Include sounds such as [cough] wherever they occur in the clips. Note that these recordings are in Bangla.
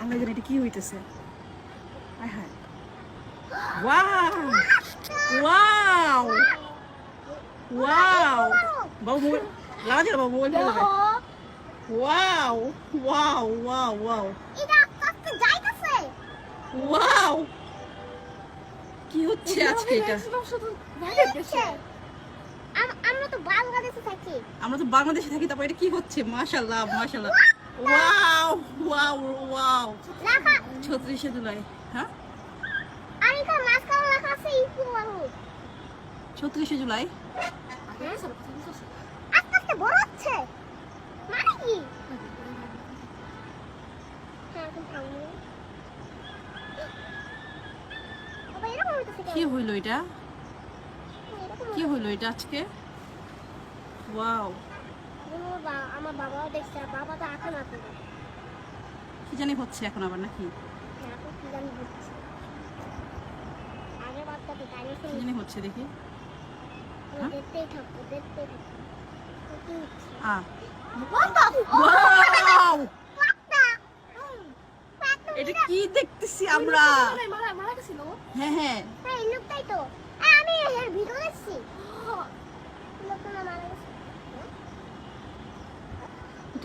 আল্লাহ জানে এটা কি হইতেছে। হায়। ওয়াও ওয়াও ওয়াও বাবু মোবাইল লাগা দিল বাবু mobile wow wow wow wow wow কি হচ্ছে আজকে এটা? আমরা তো বাংলাদেশে থাকি। তারপর এটা কি হচ্ছে? মাশাল্লাহ মাশাল্লাহ ওয়াও ওয়াও ওয়াও লেখা ছত্রিশে জুলাই হ্যাঁ আমি তো মাঝখানে লেখা আছে ইকু বাবু ছত্রিশে জুলাই আস্তে আস্তে বড় হচ্ছে মানে কি হইল এটা কি হইল এটা আজকে ওয়াও আমার আমার বাবাও দেখছে বাবা তো এখন আছে কি জানি হচ্ছে এখন আবার নাকি? এখন কি জানি হচ্ছে। আগে বাচ্চা তো তাই কি জানি হচ্ছে দেখি। হ্যাঁ? দেখতেই থাকব দেখতেই থাকব এটা কি দেখতেছি আমরা? হ্যাঁ হ্যাঁ। হ্যাঁ, এই লোকটাই তো। হ্যাঁ, আমি এর ভিডিও দেখছি। লোকটা মারা গেছে। এটা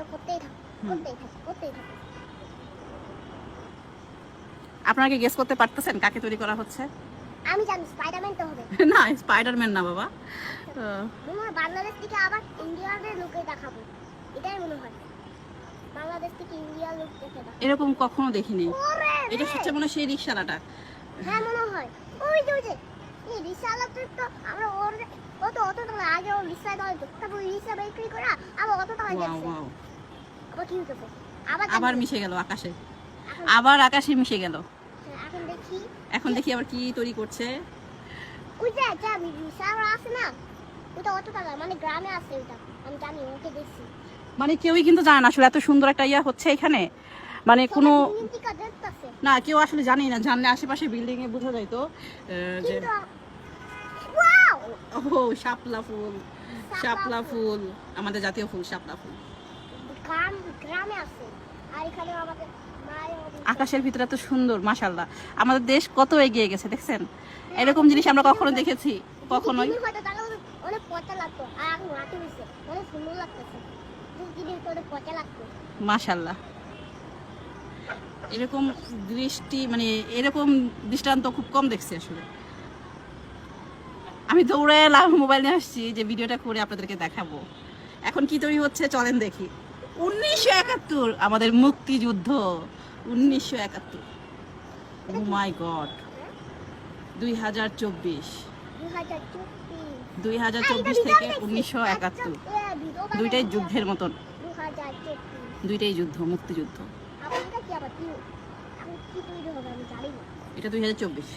এটা করতেই থাকো, করতেই থাকো, করতেই থাকো। আপনারা কি গেস করতে পারতেছেন কাকে তৈরি করা হচ্ছে? আমি জানি স্পাইডারম্যান তো হবে। [laughs] না স্পাইডারম্যান না বাবা। মনে বাংলাদেশ থেকে আবার ইন্ডিয়াদের লোকে দেখাবো। এটাই মনে হয়। বাংলাদেশ থেকে ইন্ডিয়ার লোক দেখে এরকম কখনো দেখিনি। এটা! হচ্ছে মনে সেই রিক্সালাটা হ্যাঁ মনে হয়। ওই যে ওই যে এই তো আমরা ওর ও তো অত টাকা আগে ও তারপর রিক্সা বিক্রি করে আবার অত টাকা ওয়াও আবার কি মিশে গেল আকাশে। আবার আকাশে মিশে গেল। হ্যাঁ, এখন দেখি। এখন দেখি আবার কি তৈরি করছে। ওই যে যে আছে না? ওটা অত টাকা মানে গ্রামে আছে ওটা আমি জানি ওকে দেখছি। মানে কেউই কিন্তু জানে না আসলে এত সুন্দর একটা ইয়া হচ্ছে এখানে। মানে কোনো না কেউ আসলে জানেই না জানলে আশেপাশে বিল্ডিং এ বোঝা যায় তো যে ও শাপলা ফুল শাপলা ফুল আমাদের জাতীয় ফুল শাপলা ফুল। গ্রাম গ্রামে আছে। আর এখানে আমাদের আকাশের ভিতরে এত সুন্দর মাশাল্লাহ আমাদের দেশ কত এগিয়ে গেছে দেখছেন? এরকম জিনিস আমরা কখনো দেখেছি কখনোই। লাগতো মাশাল্লাহ এরকম দৃষ্টি মানে এরকম দৃষ্টান্ত খুব কম দেখছি আসলে। আমি দৌড়ে এলাম মোবাইল নিয়ে আসছি যে ভিডিওটা করে আপনাদেরকে দেখাবো। এখন কি তৈরি হচ্ছে চলেন দেখি। উনিশশো একাত্তর, আমাদের মুক্তিযুদ্ধ, উনিশশো একাত্তর। ও মাই গড দুই হাজার চব্বিশ। দুই হাজার চব্বিশ থেকে উনিশশো একাত্তর। দুইটাই যুদ্ধের মতন। দুইটাই যুদ্ধ, মুক্তিযুদ্ধ। এটা দুই হাজার চব্বিশ।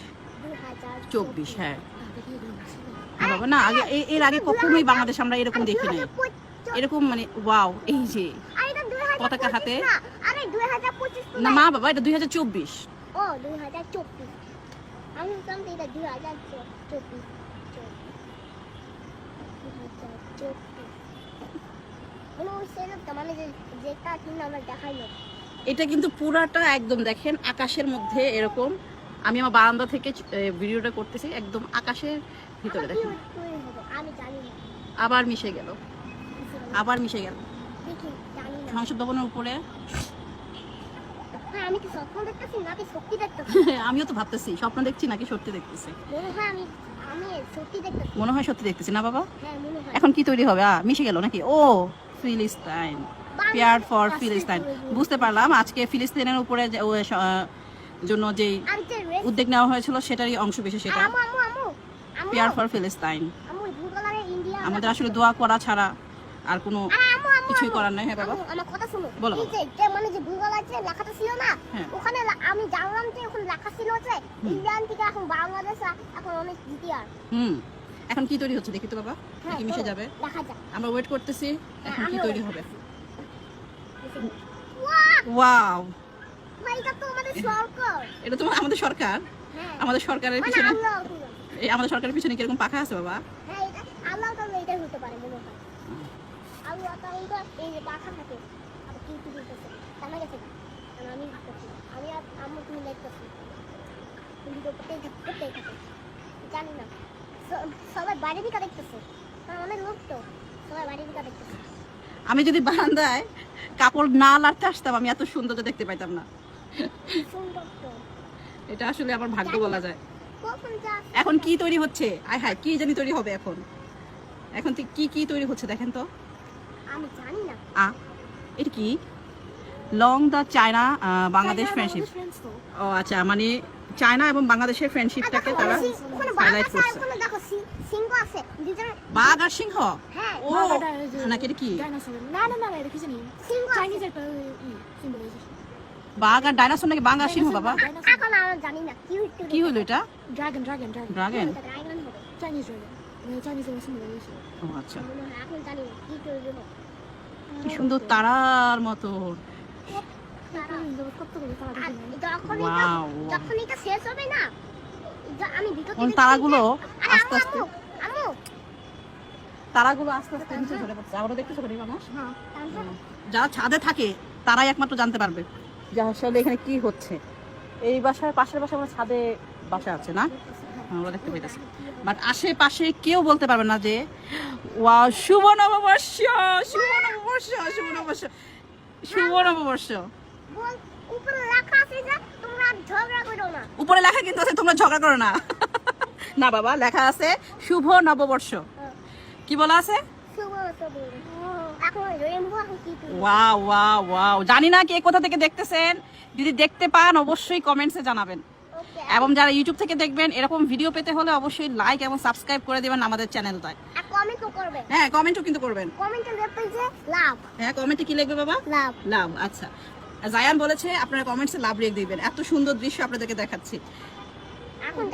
চব্বিশ হ্যাঁ। বাবা, না, আগে এর আগে কখনোই বাংলাদেশ আমরা এরকম দেখি নাই এরকম মানে ওয়াও এই যে এটা পতাকা হাতে? না। মা বাবা এটা দুই হাজার চব্বিশ। ও দুই হাজার চব্বিশ। আমি এটা দুই হাজার চব্বিশ কিন্তু এটা পুরাটা একদম দেখেন আকাশের মধ্যে এরকম। আমি আমার বারান্দা থেকে ভিডিওটা করতেছি একদম আকাশের ভিতরে দেখেন। আবার মিশে গেল। আবার মিশে গেল। সংসদ ভবনের উপরে। হ্যাঁ [laughs] আমিও তো ভাবতেছি স্বপ্ন দেখছি নাকি সত্যি দেখতেছি? মনে হয় সত্যি দেখতেছি। না বাবা? হ্যাঁ এখন কি তৈরি হবে? আ মিশে গেল নাকি? ও ফিলিস্তাইন। পেয়ার ফর ফিলিস্তাইন বুঝতে পারলাম আজকে ফিলিস্তিনের উপরে জন্য যে উদ্যোগ নেওয়া হয়েছিল সেটারই অংশ বিশেষ সেটা। পেয়ার ফর ফিলিস্তাইন আমাদের আসলে দোয়া করা ছাড়া আর কোনো কিছুই করার নাই হ্যাঁ বাবা। আমার কথা শুনো। বলো, এই যে যে মানে যে কালার যে লেখাটা ছিল না? হ্যাঁ। ওখানে আমি জানলাম যে ওখানে লেখা ছিল যে ইন্ডিয়ান থেকে এখন বাংলাদেশ এখন অনেক জিতিয়ার হুম। এখন কি তৈরি হচ্ছে দেখি তো বাবা হ্যাঁ কি মিশে যাবে। দেখা যাক। আমরা ওয়েট করতেছি এখন কি তৈরি হবে। ওয়াও! এটা তো আমাদের সরকার। এটা তো আমাদের সরকার। হ্যাঁ। আমাদের সরকারের মানে পিছনে এই আমাদের সরকারের পিছনে কি কীরকম পাখা আছে বাবা হ্যাঁ এটা আল্লাহ তাহলে এটাই হতে পারে মনে হয় এই যে পাখা থাকে আবার কি কি দিতেছে জানা গেছে না। কারণ আমি দেখতেছি আমি আর আম্মু তুমি দেখতেছি ভিডিও করতেই থাক- করতেই থাকে জানি না। সবাই বাড়ি দেখতেছে। অনেক লোক তো। সবাই বাড়ি দেখতেছে। আমি যদি বারান্দায় কাপড় না লাড়তে আসতাম আমি এত সৌন্দর্য দেখতে পাইতাম না। এটা আসলে আমার ভাগ্য বলা যায়। এখন কি তৈরি হচ্ছে? আয় হায় কি জানি তৈরি হবে এখন? এখন কি কি তৈরি হচ্ছে দেখেন তো। আমি জানি না। আ এটা কি? Long the China Bangladesh friendship ও আচ্ছা মানে চায়না এবং বাংলাদেশের ফ্রেন্ডশিপটাকে তারা ওখানে বাঘ হাইলাইট আর করছে। ওখানে দেখো সি- সিংহ আছে। বাঘ আর সিংহ? হ্যাঁ ও নাকি এটা কি? ডাইনোসর না না না এটা কিছু নেই। সিংহ আছে। চাইনিজ একটা সিম্বলাইজেশন বাঘ আর ডাইনোসর নাকি বাঘ আর সিংহ বাবা? এখন আমরা জানি না কি হলো এটা? Dragon dragon dragon dragon dragon Chinese dragon ও আচ্ছা। কি সুন্দর তারার মতো। তারাগুলো? আস্তে আস্তে। তারাগুলো আস্তে আস্তে নিচে ঝরে পড়ছে আবারও দেখতেছো করি বাবা যারা ছাদে থাকে তারাই একমাত্র জানতে পারবে যে আসলে এখানে কি হচ্ছে। এই বাসার পাশের বাসা আমার ছাদে বাসা আছে না? আমরা দেখতে পাইতেছি। বাট আশেপাশে কেউ বলতে পারবে না যে ওয়া শুভ নববর্ষ শুভ নববর্ষ শুভ নববর্ষ শুভ নববর্ষ। উপরে লেখা আছে যে তোমরা ঝগড়া করো না। উপরে লেখা কিন্তু আছে তোমরা ঝগড়া করো না। [laughs] না বাবা লেখা আছে শুভ নববর্ষ। কি বলা আছে? Wow wow wow. জানি না কে কোথা থেকে দেখতেছেন। যদি দেখতে পান অবশ্যই কমেন্টসে জানাবেন। এবং যারা ইউটিউব থেকে দেখবেন এরকম ভিডিও পেতে হলে অবশ্যই লাইক এবং সাবস্ক্রাইব করে দিবেন আমাদের চ্যানেলটায় হ্যাঁ কমেন্টও কিন্তু করবেন। হ্যাঁ কমেন্টে কি লিখবে বাবা? লাভ। আচ্ছা। জায়ান বলেছে আপনারা কমেন্টসে লাভ রেখে দিবেন। এত সুন্দর দৃশ্য আপনাদেরকে দেখাচ্ছি। এখন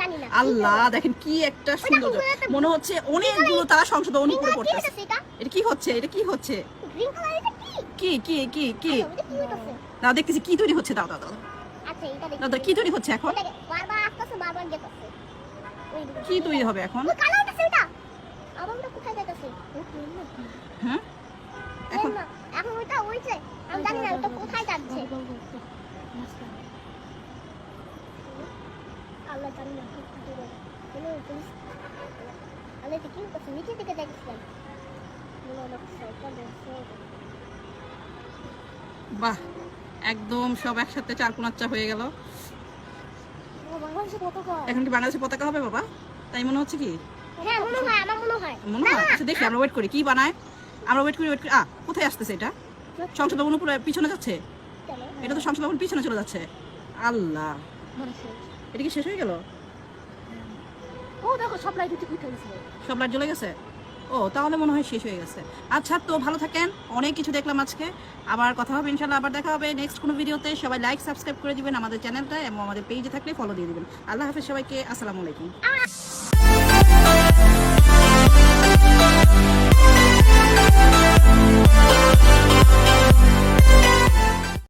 আল্লাহ দেখেন কি একটা সুন্দর মনে হচ্ছে অনেকগুলো তারা সংশোধন গ্রিন উপরে কি পড়তেছে এটা? কি হচ্ছে? এটা কি হচ্ছে? কি? কি কি কি না দেখতেছি কি তৈরি হচ্ছে। দাও দাও দাও। আচ্ছা এটা দাও, দাও, কি তৈরি হচ্ছে এখন? বারবার আসতেছে বারবার যেতেছে কি তৈরি হবে এখন? কালো কোথায় হ্যাঁ? এখন? এখন ওইটা ওইছে আমি জানি না ওটা কোথায় যাচ্ছে। আল্লাহ জানি না কি দেখছিলাম। বাহ। একদম সব একসাথে চার কোনাচ্চা হয়ে গেল। এখন কি বাংলাদেশের পতাকা হবে বাবা? তাই মনে হচ্ছে কি? হ্যাঁ মনে আচ্ছা দেখি আমরা ওয়েট করি। কি বানায়? আমরা ওয়েট করি ওয়েট করি। আ কোথায় আসতেছে এটা? সংসদ ভবন উপরে পিছনে যাচ্ছে? এটা তো সংসদ ভবন পিছনে চলে যাচ্ছে। আল্লাহ! এটা কি শেষ হয়ে গেল? ও দেখো লাইট সব লাইট জ্বলে গেছে? ও, তাহলে মনে হয় শেষ হয়ে গেছে। আচ্ছা তো ভালো থাকেন। অনেক কিছু দেখলাম আজকে। আবার কথা হবে ইনশাল্লাহ আবার দেখা হবে নেক্সট কোনো ভিডিওতে সবাই লাইক সাবস্ক্রাইব করে দিবেন আমাদের চ্যানেলটা এবং আমাদের পেজে থাকলে ফলো দিয়ে দিবেন। আল্লাহ হাফেজ সবাইকে, আসসালামু আলাইকুম।